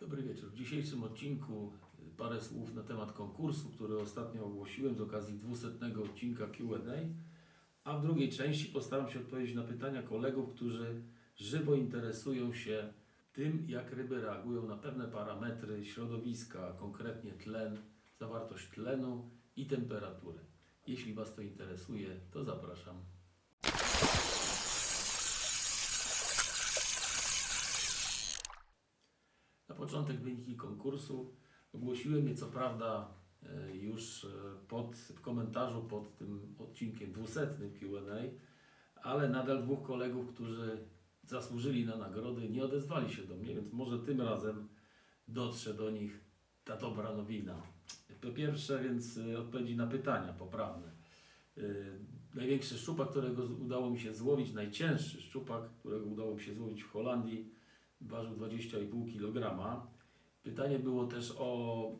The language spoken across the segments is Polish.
Dobry wieczór. W dzisiejszym odcinku y, parę słów na temat konkursu, który ostatnio ogłosiłem z okazji 200 odcinka Q&A, a w drugiej części postaram się odpowiedzieć na pytania kolegów, którzy żywo interesują się tym, jak ryby reagują na pewne parametry środowiska, konkretnie tlen, zawartość tlenu i temperatury. Jeśli Was to interesuje, to zapraszam. Początek wyniki konkursu. Ogłosiłem je co prawda e, już e, pod, w komentarzu pod tym odcinkiem 200 Q&A, ale nadal dwóch kolegów, którzy zasłużyli na nagrody, nie odezwali się do mnie, więc może tym razem dotrze do nich ta dobra nowina. Po pierwsze, więc e, odpowiedzi na pytania poprawne. Największy szczupak, którego udało mi się złowić, najcięższy szczupak, którego udało mi się złowić w Holandii, ważył 20,5 kg. Pytanie było też o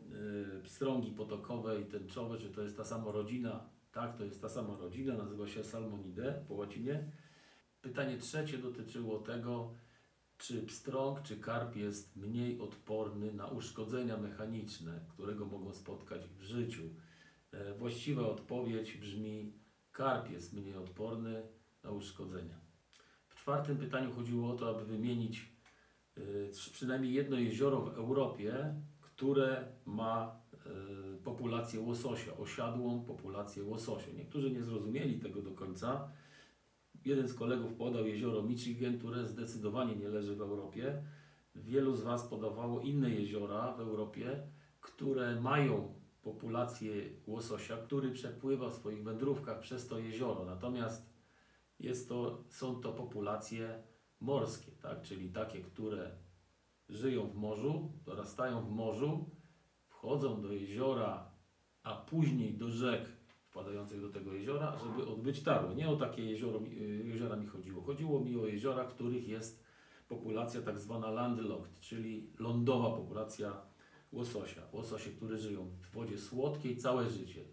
y, pstrągi potokowe i tęczowe, czy to jest ta sama rodzina. Tak, to jest ta sama rodzina, nazywa się Salmonidae po łacinie. Pytanie trzecie dotyczyło tego, czy pstrąg, czy karp jest mniej odporny na uszkodzenia mechaniczne, które go mogą spotkać w życiu. E, Właściwa odpowiedź brzmi: karp jest mniej odporny na uszkodzenia. W czwartym pytaniu chodziło o to, aby wymienić przynajmniej jedno jezioro w Europie, które ma y, populację łososia, osiadłą populację łososia. Niektórzy nie zrozumieli tego do końca. Jeden z kolegów podał jezioro Michigan, które zdecydowanie nie leży w Europie. Wielu z Was podawało inne jeziora w Europie, które mają populację łososia, który przepływa w swoich wędrówkach przez to jezioro. Natomiast jest to, są to populacje morskie, tak? czyli takie, które żyją w morzu, dorastają w morzu, wchodzą do jeziora, a później do rzek wpadających do tego jeziora, żeby odbyć tarły. Nie o takie jezioro, y, jeziora mi chodziło. Chodziło mi o jeziora, w których jest populacja tak zwana landlocked, czyli lądowa populacja łososia. Łososie, które żyją w wodzie słodkiej całe życie.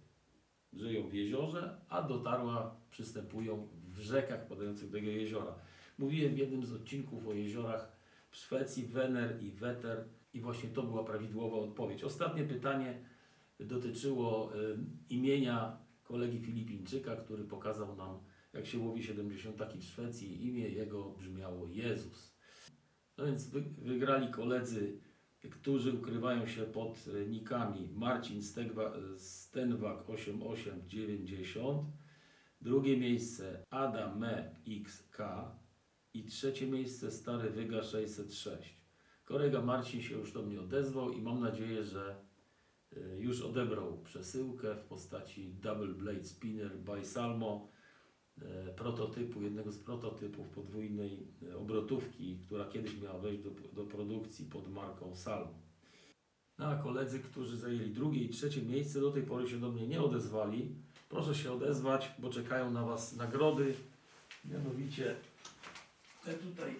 Żyją w jeziorze, a do tarła przystępują w rzekach wpadających do tego jeziora. Mówiłem w jednym z odcinków o jeziorach w Szwecji, Wener i Wetter i właśnie to była prawidłowa odpowiedź. Ostatnie pytanie dotyczyło imienia kolegi Filipińczyka, który pokazał nam, jak się łowi 70 taki w Szwecji. Imię jego brzmiało Jezus. No więc wy, wygrali koledzy, którzy ukrywają się pod nikami Marcin Stegwa, Stenwak 8890, drugie miejsce Adam Me XK i trzecie miejsce Stary Wyga 606. Kolega Marcin się już do mnie odezwał i mam nadzieję, że y, już odebrał przesyłkę w postaci Double Blade Spinner by Salmo, e, prototypu, jednego z prototypów podwójnej e, obrotówki, która kiedyś miała wejść do, do produkcji pod marką Salmo. No a koledzy, którzy zajęli drugie i trzecie miejsce, do tej pory się do mnie nie odezwali. Proszę się odezwać, bo czekają na Was nagrody. Mianowicie tutaj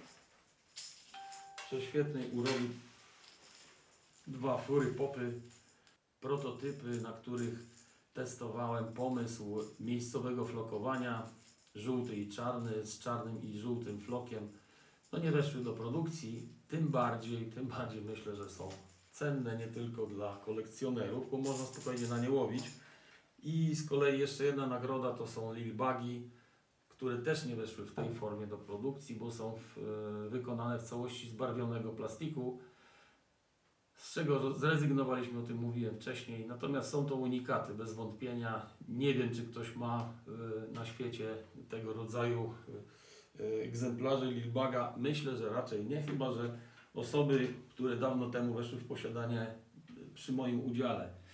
prześwietnej urody dwa fury popy, prototypy, na których testowałem pomysł miejscowego flokowania, żółty i czarny, z czarnym i żółtym flokiem. No nie weszły do produkcji, tym bardziej, tym bardziej myślę, że są cenne nie tylko dla kolekcjonerów, bo można spokojnie na nie łowić. I z kolei jeszcze jedna nagroda to są Lil Buggy, które też nie weszły w tej formie do produkcji, bo są w, e, wykonane w całości z barwionego plastiku, z czego zrezygnowaliśmy, o tym mówiłem wcześniej. Natomiast są to unikaty, bez wątpienia. Nie wiem, czy ktoś ma e, na świecie tego rodzaju e, egzemplarze Lilbaga. Myślę, że raczej nie, chyba że osoby, które dawno temu weszły w posiadanie przy moim udziale.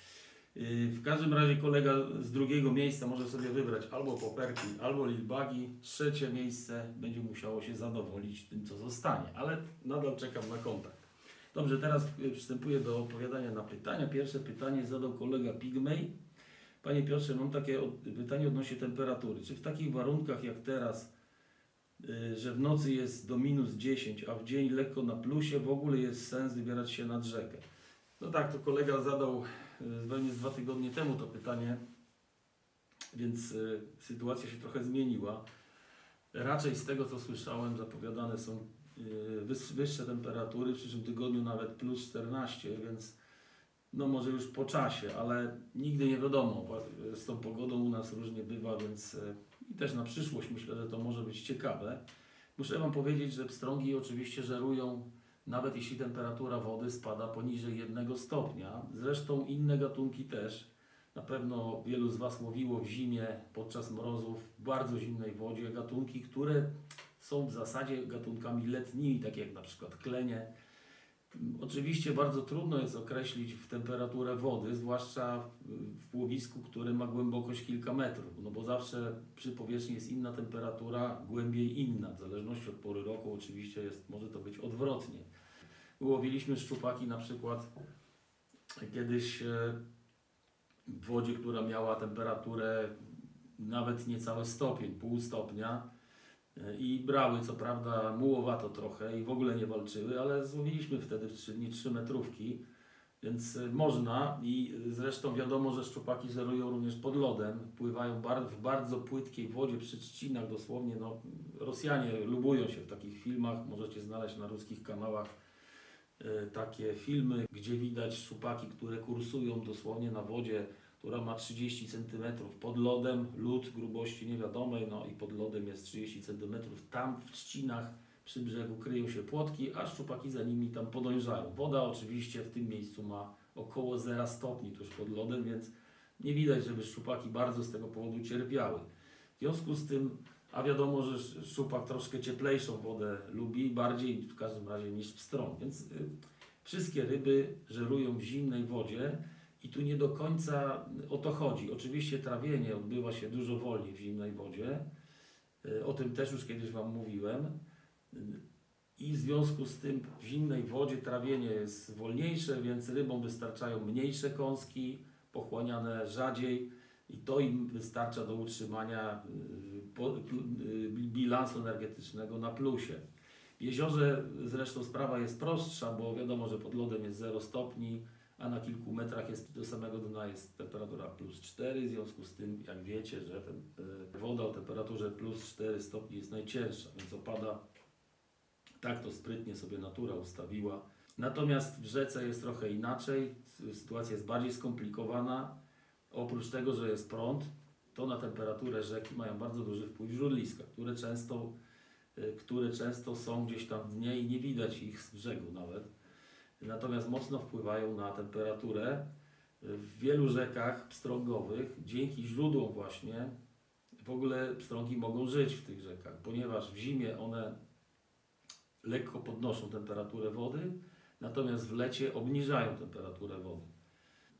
Yy, W każdym razie kolega z drugiego miejsca może sobie wybrać albo poperki, albo lilbagi. Trzecie miejsce będzie musiało się zadowolić tym, co zostanie, ale nadal czekam na kontakt. Dobrze, teraz yy, przystępuję do odpowiadania na pytania. Pierwsze pytanie zadał kolega Pigmej. Panie Piotrze, mam takie pytanie odnośnie temperatury. Czy w takich warunkach jak teraz, yy, że w nocy jest do minus 10, a w dzień lekko na plusie, w ogóle jest sens wybierać się nad rzekę? No tak, to kolega zadał y, pewnie z dwa tygodnie temu to pytanie, więc y, sytuacja się trochę zmieniła. Raczej z tego co słyszałem, zapowiadane są wys- wyższe temperatury, w przyszłym tygodniu nawet plus 14, więc no może już po czasie, ale nigdy nie wiadomo. Z tą pogodą u nas różnie bywa, więc i też na przyszłość myślę, że to może być ciekawe. Muszę Wam powiedzieć, że pstrągi oczywiście żerują nawet jeśli temperatura wody spada poniżej 1 stopnia. Zresztą inne gatunki też. Na pewno wielu z Was łowiło w zimie podczas mrozów w bardzo zimnej wodzie gatunki, które są w zasadzie gatunkami letnimi, takie jak na przykład klenie. Oczywiście bardzo trudno jest określić temperaturę wody, zwłaszcza w- w łowisku, które ma głębokość kilka metrów, no bo zawsze przy powierzchni jest inna temperatura, głębiej inna. W zależności od pory roku oczywiście jest, może to być odwrotnie. Łowiliśmy szczupaki na przykład kiedyś e, w wodzie, która miała temperaturę nawet niecały stopień, pół stopnia e, i brały co prawda mułowato trochę i w ogóle nie walczyły, ale złowiliśmy wtedy w 3 dni 3 metrówki, więc e, można i e, zresztą wiadomo, że szczupaki żerują również pod lodem, pływają w bardzo płytkiej wodzie przy trzcinach dosłownie, no Rosjanie lubują się w takich filmach, możecie znaleźć na ruskich kanałach e, takie filmy, gdzie widać szczupaki, które kursują dosłownie na wodzie, która ma 30 cm pod lodem, lód grubości niewiadomej, no i pod lodem jest 30 cm. Tam w trzcinach przy brzegu kryją się płotki, a szczupaki za nimi tam podążają. Woda oczywiście w tym miejscu ma około 0 stopni tuż pod lodem, więc nie widać, żeby szczupaki bardzo z tego powodu cierpiały. W związku z tym, a wiadomo, że sz- szczupak troszkę cieplejszą wodę lubi, bardziej w każdym razie niż pstrąg, więc y, wszystkie ryby żerują w zimnej wodzie i tu nie do końca o to chodzi. Oczywiście trawienie odbywa się dużo wolniej w zimnej wodzie. Y, O tym też już kiedyś Wam mówiłem. Y, I w związku z tym w zimnej wodzie trawienie jest wolniejsze, więc rybom wystarczają mniejsze kąski, pochłaniane rzadziej i to im wystarcza do utrzymania y, po- y, bilansu energetycznego na plusie. W jeziorze zresztą sprawa jest prostsza, bo wiadomo, że pod lodem jest 0 stopni, a na kilku metrach jest do samego dna jest temperatura plus 4, w związku z tym, jak wiecie, że ten, woda o temperaturze plus 4 stopni jest najcięższa, więc opada. Tak to sprytnie sobie natura ustawiła. Natomiast w rzece jest trochę inaczej, sy- sytuacja jest bardziej skomplikowana. Oprócz tego, że jest prąd, to na temperaturę rzeki mają bardzo duży wpływ źródliska, które często, e, które często są gdzieś tam w dnie i nie widać ich z brzegu nawet natomiast mocno wpływają na temperaturę. W wielu rzekach pstrągowych, dzięki źródłom właśnie, w ogóle pstrągi mogą żyć w tych rzekach, ponieważ w zimie one lekko podnoszą temperaturę wody, natomiast w lecie obniżają temperaturę wody.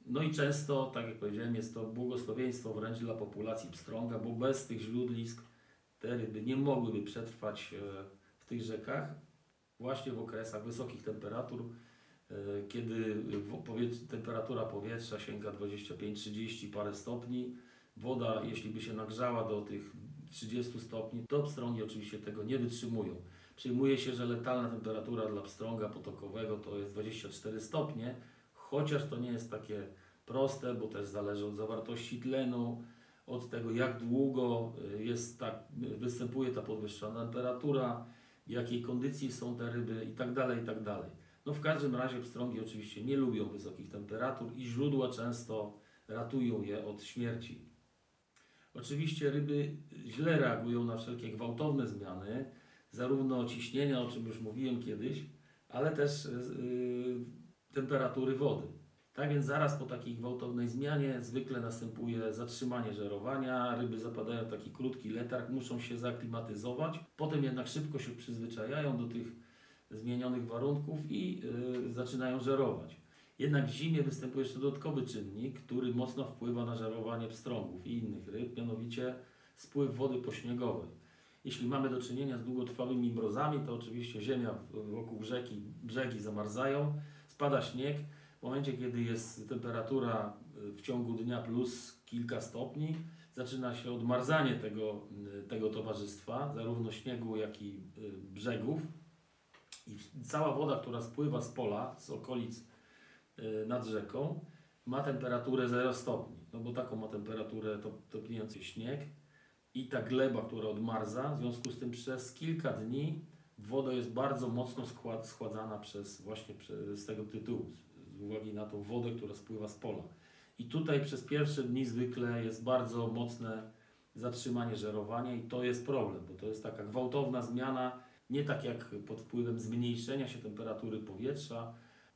No i często, tak jak powiedziałem, jest to błogosławieństwo wręcz dla populacji pstrąga, bo bez tych źródlisk te ryby nie mogłyby przetrwać e, w tych rzekach właśnie w okresach wysokich temperatur, E, kiedy temperatura powietrza sięga 25-30 parę stopni, woda, jeśli by się nagrzała do tych 30 stopni, to pstrągi oczywiście tego nie wytrzymują. Przyjmuje się, że letalna temperatura dla pstrąga potokowego to jest 24 stopnie, chociaż to nie jest takie proste, bo też zależy od zawartości tlenu, od tego jak długo y, jest tak, występuje ta podwyższona temperatura, w jakiej kondycji są te ryby i tak dalej, i tak. No w każdym razie pstrągi oczywiście nie lubią wysokich temperatur i źródła często ratują je od śmierci. Oczywiście ryby źle reagują na wszelkie gwałtowne zmiany, zarówno ciśnienia, o czym już mówiłem kiedyś, ale też yy, temperatury wody. Tak więc zaraz po takiej gwałtownej zmianie zwykle następuje zatrzymanie żerowania, ryby zapadają w taki krótki letarg, muszą się zaklimatyzować, potem jednak szybko się przyzwyczajają do tych zmienionych warunków i y, zaczynają żerować. Jednak w zimie występuje jeszcze dodatkowy czynnik, który mocno wpływa na żerowanie pstrągów i innych ryb, mianowicie spływ wody pośniegowej. Jeśli mamy do czynienia z długotrwałymi mrozami, to oczywiście ziemia wokół rzeki, brzegi zamarzają, spada śnieg. W momencie, kiedy jest temperatura y, w ciągu dnia plus kilka stopni, zaczyna się odmarzanie tego, y, tego towarzystwa, zarówno śniegu, jak i y, brzegów. I cała woda, która spływa z pola, z okolic nad rzeką, ma temperaturę 0 stopni. No bo taką ma temperaturę to, topniejący śnieg i ta gleba, która odmarza, w związku z tym przez kilka dni woda jest bardzo mocno schładzana przez właśnie z tego tytułu, z, uwagi na tą wodę, która spływa z pola. I tutaj przez pierwsze dni zwykle jest bardzo mocne zatrzymanie żerowania i to jest problem, bo to jest taka gwałtowna zmiana, nie tak jak pod wpływem zmniejszenia się temperatury powietrza,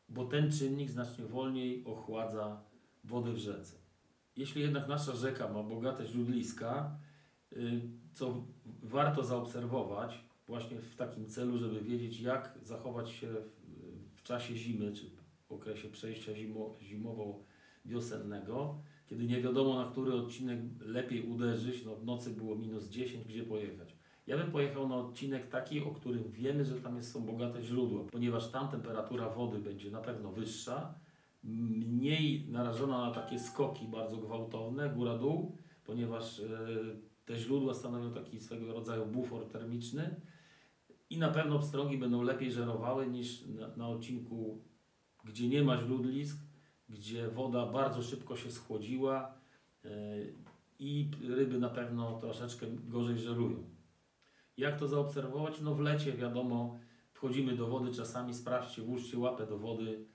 bo ten czynnik znacznie wolniej ochładza wodę w rzece. Jeśli jednak nasza rzeka ma bogate źródliska, co warto zaobserwować właśnie w takim celu, żeby wiedzieć, jak zachować się w, czasie zimy, czy w okresie przejścia zimo, zimowo-wiosennego, kiedy nie wiadomo, na który odcinek lepiej uderzyć, no w nocy było minus 10, gdzie pojechać. Ja bym pojechał na odcinek taki, o którym wiemy, że tam jest, są bogate źródła, ponieważ tam temperatura wody będzie na pewno wyższa, mniej narażona na takie skoki bardzo gwałtowne, góra-dół, ponieważ e, te źródła stanowią taki swego rodzaju bufor termiczny i na pewno pstrągi będą lepiej żerowały niż na, na odcinku, gdzie nie ma źródlisk, gdzie woda bardzo szybko się schłodziła e, i ryby na pewno troszeczkę gorzej żerują. Jak to zaobserwować? No w lecie wiadomo, wchodzimy do wody czasami, sprawdźcie, włóżcie łapę do wody,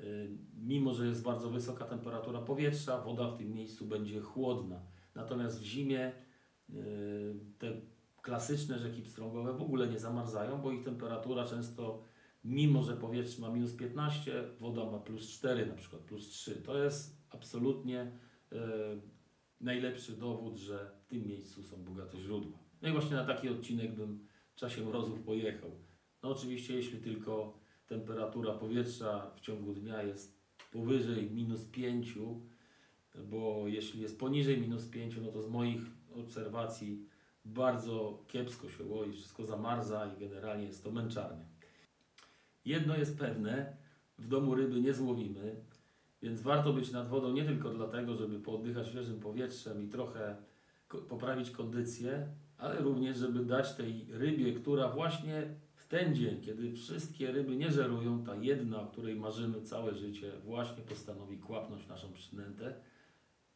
y, mimo że jest bardzo wysoka temperatura powietrza, woda w tym miejscu będzie chłodna. Natomiast w zimie te klasyczne rzeki pstrągowe w ogóle nie zamarzają, bo ich temperatura często, mimo że powietrze ma minus 15, woda ma plus 4, na przykład plus 3. To jest absolutnie y, najlepszy dowód, że w tym miejscu są bogate źródła. No i właśnie na taki odcinek bym w czasie mrozów pojechał. No oczywiście, jeśli tylko temperatura powietrza w ciągu dnia jest powyżej minus 5, bo jeśli jest poniżej minus 5, no to z moich obserwacji bardzo kiepsko się łoi, wszystko zamarza i generalnie jest to męczarnie. Jedno jest pewne, w domu ryby nie złowimy, więc warto być nad wodą nie tylko dlatego, żeby pooddychać świeżym powietrzem i trochę poprawić kondycję, ale również, żeby dać tej rybie, która właśnie w ten dzień, kiedy wszystkie ryby nie żerują, ta jedna, o której marzymy całe życie, właśnie postanowi kłapnąć naszą przynętę.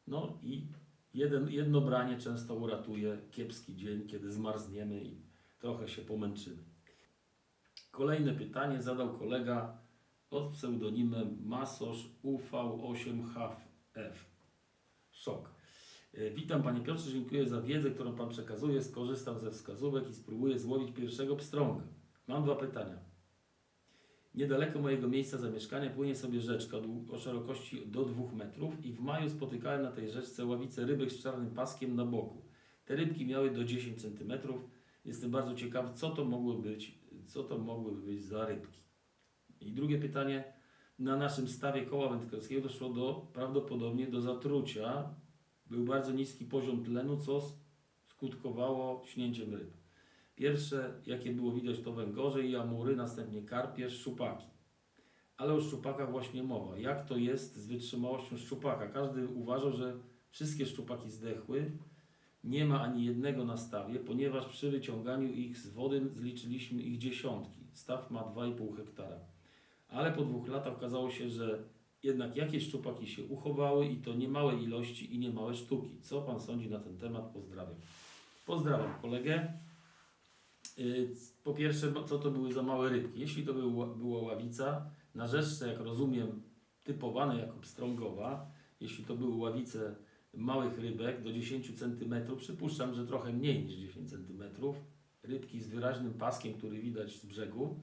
No i jeden, jedno branie często uratuje kiepski dzień, kiedy zmarzniemy i trochę się pomęczymy. Kolejne pytanie zadał kolega pod pseudonimem Masosz UV8HF. Szok. E, Witam Panie Piotrze, dziękuję za wiedzę, którą Pan przekazuje. Skorzystam ze wskazówek i spróbuję złowić pierwszego pstrąga. Mam dwa pytania. Niedaleko mojego miejsca zamieszkania płynie sobie rzeczka o szerokości do 2 metrów i w maju spotykałem na tej rzeczce ławice rybek z czarnym paskiem na boku. Te rybki miały do 10 cm. Jestem bardzo ciekawy, co to mogły być, co to mogłyby być za rybki. I drugie pytanie. Na naszym stawie koła wędkarskiego doszło do, prawdopodobnie do zatrucia był bardzo niski poziom tlenu, co skutkowało śnięciem ryb. Pierwsze, jakie było widać, to węgorze i amury, następnie karpie, szczupaki. Ale o szczupakach właśnie mowa. Jak to jest z wytrzymałością szczupaka? Każdy uważał, że wszystkie szczupaki zdechły. Nie ma ani jednego na stawie, ponieważ przy wyciąganiu ich z wody zliczyliśmy ich dziesiątki. Staw ma 2,5 hektara. Ale po dwóch latach okazało się, że jednak jakieś szczupaki się uchowały i to niemałe ilości i niemałe sztuki. Co Pan sądzi na ten temat? Pozdrawiam. Pozdrawiam kolegę. Yy, Po pierwsze, co to były za małe rybki? Jeśli to był, była ławica, na rzeczce, jak rozumiem, typowane jako pstrągowa, jeśli to były ławice małych rybek do 10 cm, przypuszczam, że trochę mniej niż 10 cm, rybki z wyraźnym paskiem, który widać z brzegu,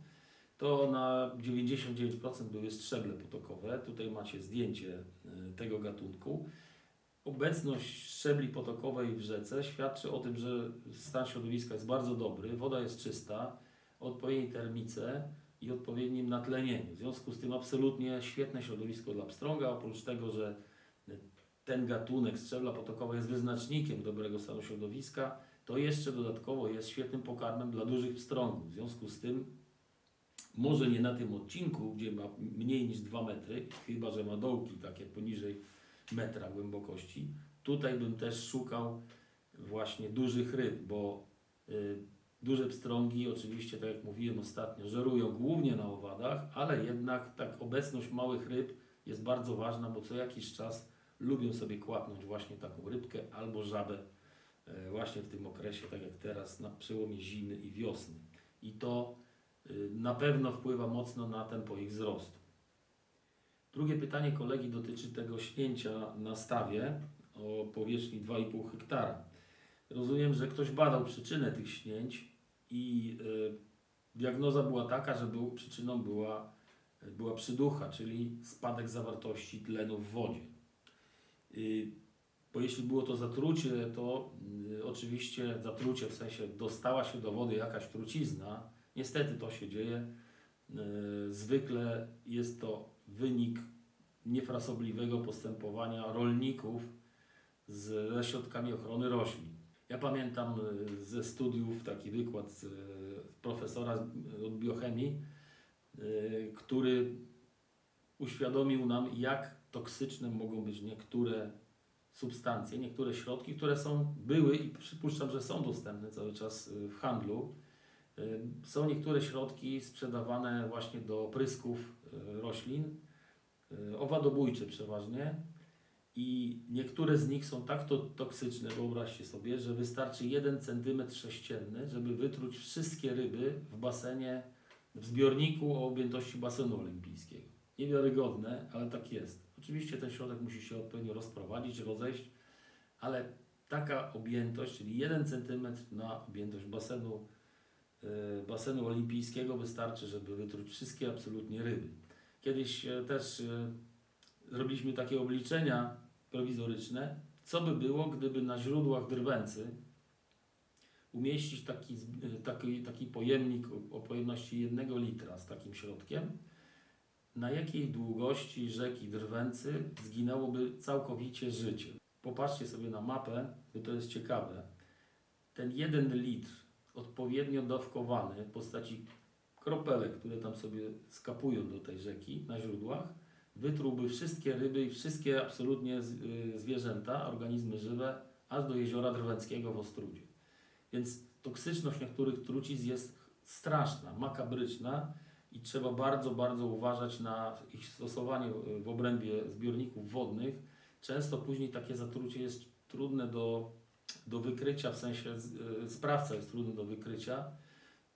to na 99% były strzeble potokowe. Tutaj macie zdjęcie y, tego gatunku. Obecność szczebli potokowej w rzece świadczy o tym, że stan środowiska jest bardzo dobry, woda jest czysta, odpowiedniej termice i odpowiednim natlenieniu. W związku z tym absolutnie świetne środowisko dla pstrąga, oprócz tego, że ten gatunek strzebla potokowa jest wyznacznikiem dobrego stanu środowiska, to jeszcze dodatkowo jest świetnym pokarmem dla dużych pstrągów. W związku z tym może nie na tym odcinku, gdzie ma mniej niż 2 metry, chyba że ma dołki takie poniżej metra głębokości. Tutaj bym też szukał właśnie dużych ryb, bo y, duże pstrągi, oczywiście, tak jak mówiłem ostatnio, żerują głównie na owadach, ale jednak tak obecność małych ryb jest bardzo ważna, bo co jakiś czas lubią sobie kłapnąć właśnie taką rybkę albo żabę y, właśnie w tym okresie, tak jak teraz, na przełomie zimy i wiosny. I to y, na pewno wpływa mocno na tempo ich wzrostu. Drugie pytanie kolegi dotyczy tego śnięcia na stawie o powierzchni 2,5 hektara. Rozumiem, że ktoś badał przyczynę tych śnięć i y, diagnoza była taka, że był, przyczyną była, była przyducha, czyli spadek zawartości tlenu w wodzie. Y, bo jeśli było to zatrucie, to y, oczywiście zatrucie w sensie dostała się do wody jakaś trucizna. Niestety to się dzieje. Zwykle jest to wynik niefrasobliwego postępowania rolników ze środkami ochrony roślin. Ja pamiętam y, ze studiów taki wykład y, profesora od biochemii, y, który uświadomił nam, jak toksyczne mogą być niektóre substancje, niektóre środki, które są, były i przypuszczam, że są dostępne cały czas w handlu. Y, Są niektóre środki sprzedawane właśnie do prysków y, roślin, y, owadobójcze przeważnie. I niektóre z nich są tak to toksyczne, wyobraźcie sobie, że wystarczy 1 cm sześcienny, żeby wytruć wszystkie ryby w basenie, w zbiorniku o objętości basenu olimpijskiego. Niewiarygodne, ale tak jest. Oczywiście ten środek musi się odpowiednio rozprowadzić, rozejść, ale taka objętość, czyli 1 cm na objętość basenu, basenu olimpijskiego wystarczy, żeby wytruć wszystkie absolutnie ryby. Kiedyś e, też e, zrobiliśmy takie obliczenia prowizoryczne, co by było, gdyby na źródłach drwęcy umieścić taki, zb- taki, taki pojemnik o, o pojemności 1 litra z takim środkiem, na jakiej długości rzeki Drwęcy zginęłoby całkowicie życie. Popatrzcie sobie na mapę, bo to jest ciekawe. Ten jeden litr odpowiednio dawkowany w postaci kropelek, które tam sobie skapują do tej rzeki na źródłach, wytrułby wszystkie ryby i wszystkie absolutnie y, zwierzęta, organizmy żywe, aż do jeziora Drwęckiego w Ostrudzie. Więc toksyczność niektórych trucizn jest straszna, makabryczna i trzeba bardzo, bardzo uważać na ich stosowanie w obrębie zbiorników wodnych. Często później takie zatrucie jest trudne do, do wykrycia, w sensie y, sprawca jest trudny do wykrycia,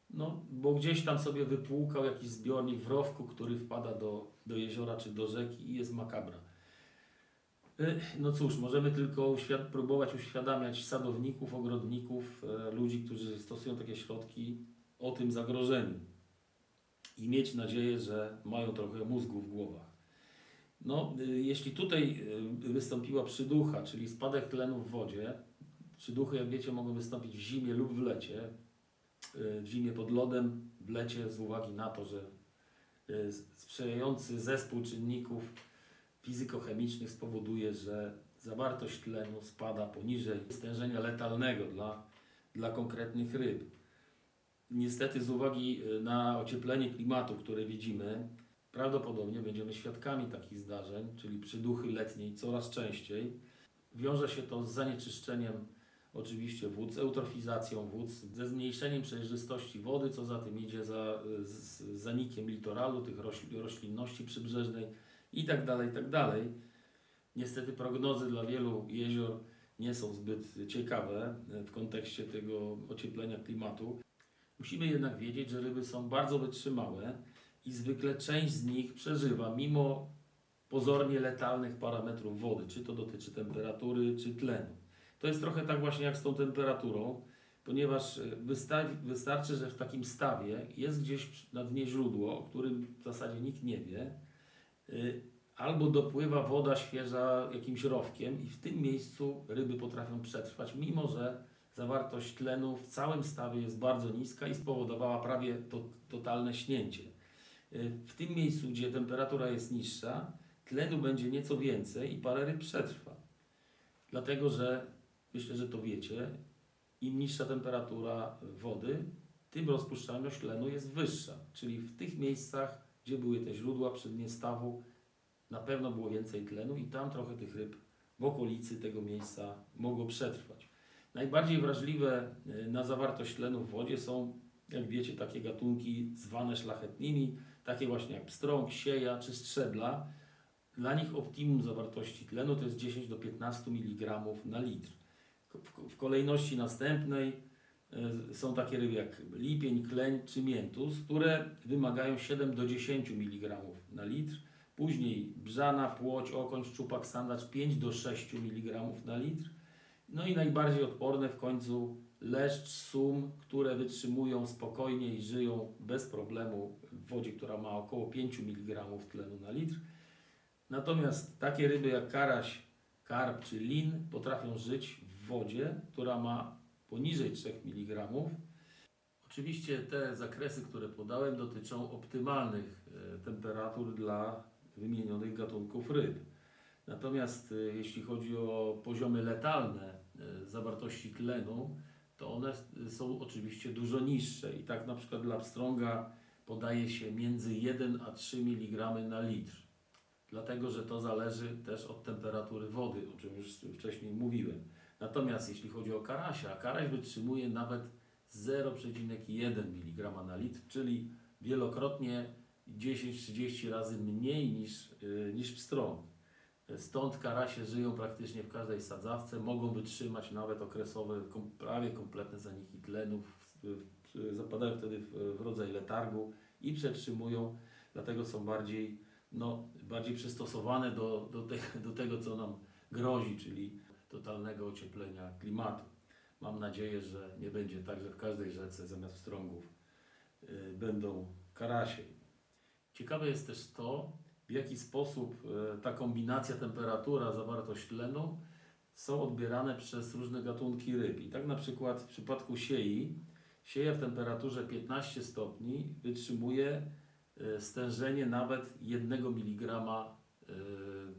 no, bo gdzieś tam sobie wypłukał jakiś zbiornik w rowku, który wpada do, do jeziora czy do rzeki i jest makabra. Y, No cóż, możemy tylko uświad- próbować uświadamiać sadowników, ogrodników, e, ludzi, którzy stosują takie środki o tym zagrożeniu i mieć nadzieję, że mają trochę mózgu w głowach. No, jeśli tutaj wystąpiła przyducha, czyli spadek tlenu w wodzie, przyduchy, jak wiecie, mogą wystąpić w zimie lub w lecie. Y, W zimie pod lodem, w lecie z uwagi na to, że y, sprzyjający zespół czynników fizykochemicznych spowoduje, że zawartość tlenu spada poniżej stężenia letalnego dla, dla konkretnych ryb. Niestety z uwagi y, na ocieplenie klimatu, które widzimy, prawdopodobnie będziemy świadkami takich zdarzeń, czyli przyduchy letniej coraz częściej. Wiąże się to z zanieczyszczeniem oczywiście wód, z eutrofizacją wód, ze zmniejszeniem przejrzystości wody, co za tym idzie za z zanikiem litoralu, tych rośl- roślinności przybrzeżnej i tak dalej, i tak. Niestety prognozy dla wielu jezior nie są zbyt ciekawe e, w kontekście tego ocieplenia klimatu. Musimy jednak wiedzieć, że ryby są bardzo wytrzymałe i zwykle część z nich przeżywa mimo pozornie letalnych parametrów wody, czy to dotyczy temperatury, czy tlenu. To jest trochę tak właśnie jak z tą temperaturą, ponieważ e, wysta- wystarczy, że w takim stawie jest gdzieś na dnie źródło, o którym w zasadzie nikt nie wie, y, albo dopływa woda świeża jakimś rowkiem i w tym miejscu ryby potrafią przetrwać, mimo że zawartość tlenu w całym stawie jest bardzo niska i spowodowała prawie to, totalne śnięcie. Y, W tym miejscu, gdzie temperatura jest niższa, tlenu będzie nieco więcej i parę ryb przetrwa. Dlatego, że myślę, że to wiecie, im niższa temperatura wody, tym rozpuszczalność tlenu jest wyższa. Czyli w tych miejscach, gdzie były te źródła przy dnie stawu, na pewno było więcej tlenu i tam trochę tych ryb w okolicy tego miejsca mogło przetrwać. Najbardziej wrażliwe y, na zawartość tlenu w wodzie są, jak wiecie, takie gatunki zwane szlachetnymi, takie właśnie jak pstrąg, sieja czy strzebla. Dla nich optimum zawartości tlenu to jest 10 do 15 mg na litr. W, kolejności następnej y, są takie ryby jak lipień, kleń czy miętus, które wymagają 7 do 10 mg na litr. Później brzana, płoć, okoń, szczupak, sandacz 5 do 6 mg na litr. No i najbardziej odporne w końcu leszcz, sum, które wytrzymują spokojnie i żyją bez problemu w wodzie, która ma około 5 mg tlenu na litr. Natomiast takie ryby jak karaś, karp czy lin potrafią żyć wodzie, która ma poniżej 3 mg. Oczywiście te zakresy, które podałem, dotyczą optymalnych e, temperatur dla wymienionych gatunków ryb. Natomiast e, jeśli chodzi o poziomy letalne e, zawartości tlenu, to one są oczywiście dużo niższe. I tak na przykład dla pstrąga podaje się między 1 a 3 mg na litr. Dlatego, że to zależy też od temperatury wody, o czym już wcześniej mówiłem. Natomiast jeśli chodzi o karasia, karaś wytrzymuje nawet 0,1 mg na litr, czyli wielokrotnie 10-30 razy mniej niż, yy, niż pstrąg. Stąd karasie żyją praktycznie w każdej sadzawce, mogą wytrzymać nawet okresowe, prawie kompletne zaniki tlenu, zapadają wtedy w, w rodzaj letargu i przetrzymują, dlatego są bardziej, no, bardziej przystosowane do, do, te, do tego, co nam grozi, czyli totalnego ocieplenia klimatu. Mam nadzieję, że nie będzie tak, że w każdej rzece zamiast pstrągów y, będą karasie. Ciekawe jest też to, w jaki sposób e, ta kombinacja temperatura, zawartość tlenu są odbierane przez różne gatunki ryb. I tak na przykład w przypadku siei, sieja w temperaturze 15 stopni wytrzymuje e, stężenie nawet 1 mg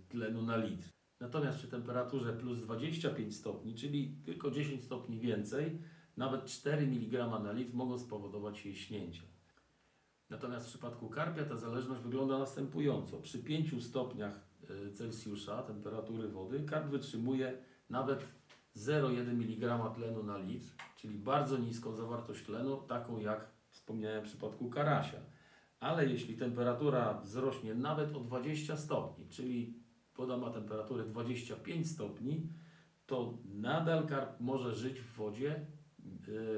tlenu na litr. Natomiast przy temperaturze plus 25 stopni, czyli tylko 10 stopni więcej, nawet 4 mg na litr mogą spowodować jej śnięcie. Natomiast w przypadku karpia ta zależność wygląda następująco. Przy 5 stopniach e, Celsjusza temperatury wody karp wytrzymuje nawet 0,1 mg tlenu na litr, czyli bardzo niską zawartość tlenu, taką jak wspomniałem w przypadku karasia. Ale jeśli temperatura wzrośnie nawet o 20 stopni, czyli woda ma temperaturę 25 stopni, to nadal karp może żyć w wodzie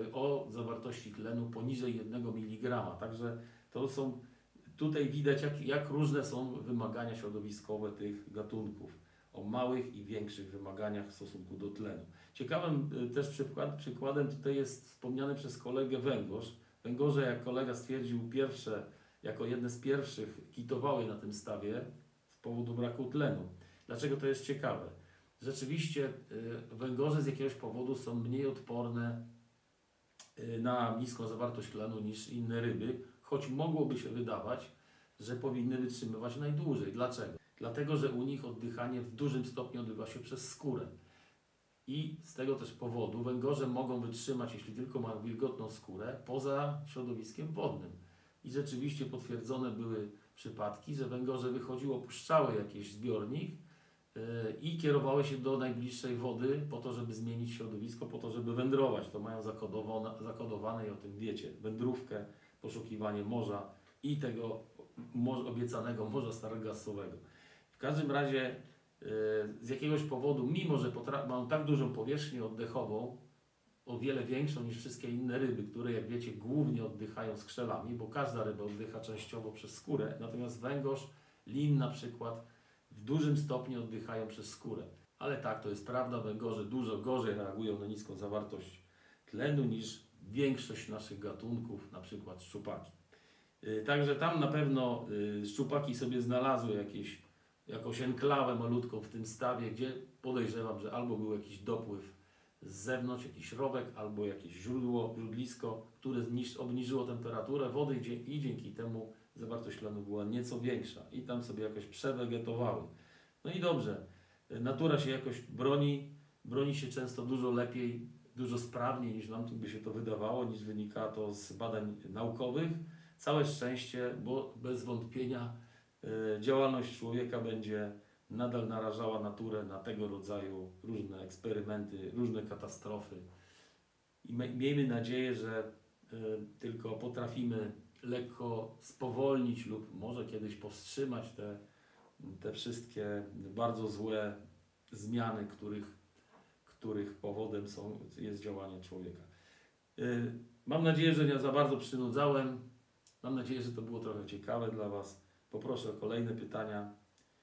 e, o zawartości tlenu poniżej 1 mg. Także to są, tutaj widać jak, jak różne są wymagania środowiskowe tych gatunków. O małych i większych wymaganiach w stosunku do tlenu. Ciekawym y, też przykład, przykładem tutaj jest wspomniany przez kolegę węgorz. Węgorze, jak kolega stwierdził, pierwsze, jako jedne z pierwszych kitowały na tym stawie powodu braku tlenu. Dlaczego to jest ciekawe? Rzeczywiście y, węgorze z jakiegoś powodu są mniej odporne y, na niską zawartość tlenu niż inne ryby, choć mogłoby się wydawać, że powinny wytrzymywać najdłużej. Dlaczego? Dlatego, że u nich oddychanie w dużym stopniu odbywa się przez skórę. I z tego też powodu węgorze mogą wytrzymać, jeśli tylko mają wilgotną skórę, poza środowiskiem wodnym. I rzeczywiście potwierdzone były przypadki, że węgorze wychodziły, opuszczały jakiś zbiornik yy, i kierowały się do najbliższej wody po to, żeby zmienić środowisko, po to, żeby wędrować. To mają zakodowane, i o tym wiecie, wędrówkę poszukiwanie morza i tego obiecanego Morza Sargasowego. W każdym razie e, z jakiegoś powodu, mimo że mają tak dużą powierzchnię oddechową, o wiele większą niż wszystkie inne ryby, które jak wiecie głównie oddychają skrzelami, bo każda ryba oddycha częściowo przez skórę, natomiast węgorz, lin na przykład w dużym stopniu oddychają przez skórę. Ale tak, to jest prawda, węgorze dużo gorzej reagują na niską zawartość tlenu niż większość naszych gatunków, na przykład szczupaki. Y, Także tam na pewno y, szczupaki sobie znalazły jakieś, jakąś enklawę malutką w tym stawie, gdzie podejrzewam, że albo był jakiś dopływ z zewnątrz, jakiś rowek, albo jakieś źródło, źródlisko, które obniżyło temperaturę wody i, dzięki temu zawartość tlenu była nieco większa i tam sobie jakoś przewegetowały. No i dobrze, natura się jakoś broni, broni się często dużo lepiej dużo sprawniej niż nam tu by się to wydawało, niż wynika to z badań naukowych. Całe szczęście, bo bez wątpienia y, działalność człowieka będzie nadal narażała naturę na tego rodzaju różne eksperymenty, różne katastrofy. I miejmy nadzieję, że y, tylko potrafimy lekko spowolnić lub może kiedyś powstrzymać te, te wszystkie bardzo złe zmiany, których których powodem są, jest działanie człowieka. Y, Mam nadzieję, że nie za bardzo przynudzałem. Mam nadzieję, że to było trochę ciekawe dla Was. Poproszę o kolejne pytania.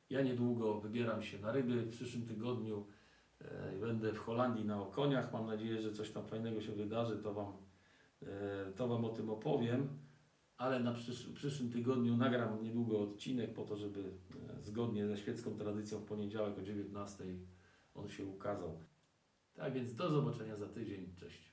Ja niedługo wybieram się na ryby. W przyszłym tygodniu e, będę w Holandii na okoniach. Mam nadzieję, że coś tam fajnego się wydarzy. To Wam, e, to wam o tym opowiem. Ale na przysz, przyszłym tygodniu nagram niedługo odcinek po to, żeby e, zgodnie ze świecką tradycją w poniedziałek o 19 on się ukazał. Tak więc do zobaczenia za tydzień. Cześć.